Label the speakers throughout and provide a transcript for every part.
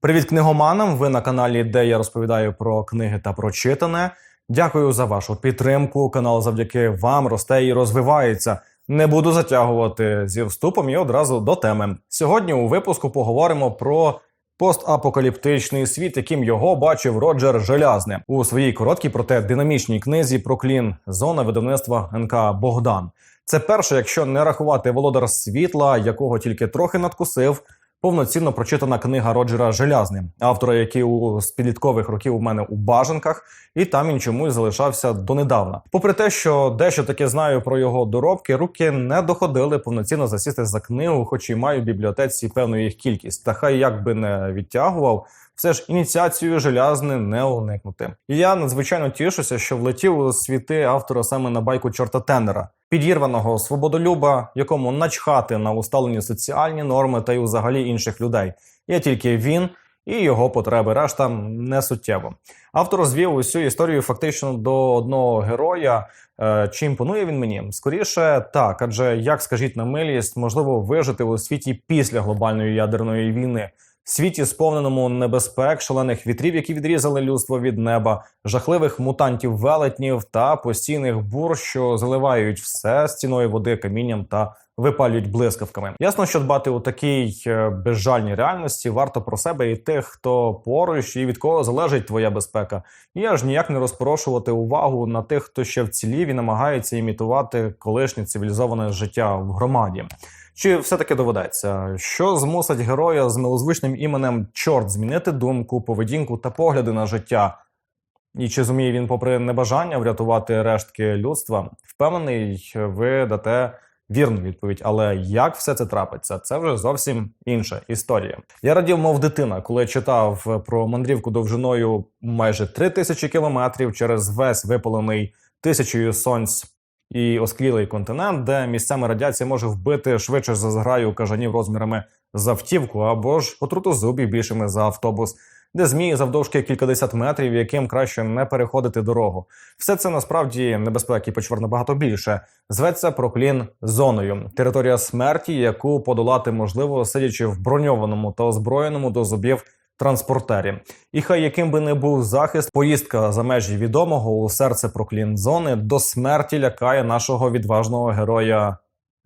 Speaker 1: Привіт книгоманам! Ви на каналі, де я розповідаю про книги та прочитане. Дякую за вашу підтримку. Канал завдяки вам росте і розвивається. Не буду затягувати зі вступом і одразу до теми. Сьогодні у випуску поговоримо про постапокаліптичний світ, яким його бачив Роджер Желязне у своїй короткій, проте динамічній книзі про клін зона видавництва НК Богдан. Це перше, якщо не рахувати володар світла, якого тільки трохи надкусив. Повноцінно прочитана книга Роджера Желязни, автора, який у з підліткових років у мене у бажанках, і там він чомусь залишався донедавна. Попри те, що дещо таке знаю про його доробки, руки не доходили повноцінно засісти за книгу, хоч і маю в бібліотеці певну їх кількість. Та хай як би не відтягував, все ж ініціацію желязни не уникнути. І я надзвичайно тішуся, що влетів у світи автора саме на байку чорта Теннера, підірваного свободолюба, якому начхати на усталені соціальні норми та й взагалі інших людей. Є тільки він і його потреби, решта не суттєво. Автор розвів усю історію фактично до одного героя. Е, Чи імпонує він мені? Скоріше так, адже як скажіть на милість, можливо вижити у світі після глобальної ядерної війни. Світі, сповненому небезпек, шалених вітрів, які відрізали людство від неба, жахливих мутантів велетнів та постійних бур, що заливають все стіною води, камінням та випалюють блискавками. Ясно, що дбати у такій е, безжальній реальності варто про себе і тих, хто поруч і від кого залежить твоя безпека. І аж ніяк не розпорошувати увагу на тих, хто ще вцілів і намагається імітувати колишнє цивілізоване життя в громаді. Чи все-таки доведеться, що змусить героя з милозвучним іменем Чорт змінити думку, поведінку та погляди на життя? І чи зуміє він, попри небажання врятувати рештки людства? Впевнений, ви дате вірну відповідь. Але як все це трапиться, це вже зовсім інша історія. Я радів, мов дитина, коли читав про мандрівку довжиною майже три тисячі кілометрів через весь випалений тисячою сонць і осклілий континент, де місцями радіація може вбити швидше за зграю кажанів розмірами з автівку або ж отрутозубів більшими за автобус, де змії завдовжки кількадесят метрів, яким краще не переходити дорогу. Все це насправді небезпеки почвар набагато більше. Зветься проклін зоною, територія смерті, яку подолати можливо, сидячи в броньованому та озброєному до зубів транспортері. І хай яким би не був захист, поїздка за межі відомого у серце проклін зони до смерті лякає нашого відважного героя.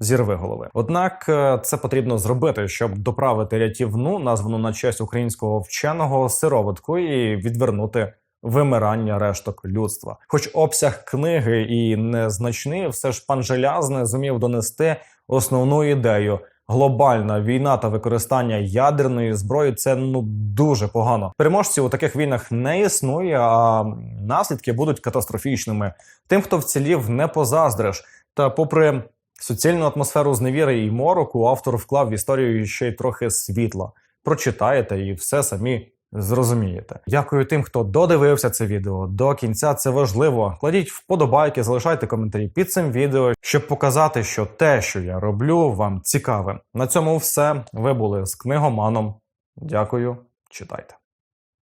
Speaker 1: Зірви голови. Однак е, це потрібно зробити, щоб доправити рятівну, названу на честь українського вченого сироватку і відвернути вимирання решток людства. Хоч обсяг книги і незначний, все ж пан Желязне зумів донести основну ідею. Глобальна війна та використання ядерної зброї це ну дуже погано. Переможців у таких війнах не існує, а наслідки будуть катастрофічними. Тим, хто вцілів, не позаздриш. Та, попри суцільну атмосферу зневіри і мороку, автор вклав в історію ще й трохи світла. Прочитаєте і все самі зрозумієте. Дякую тим, хто додивився це відео до кінця. Це важливо. Кладіть вподобайки, залишайте коментарі під цим відео, щоб показати, що те, що я роблю, вам цікаве. На цьому все. Ви були з книгоманом. Дякую, читайте.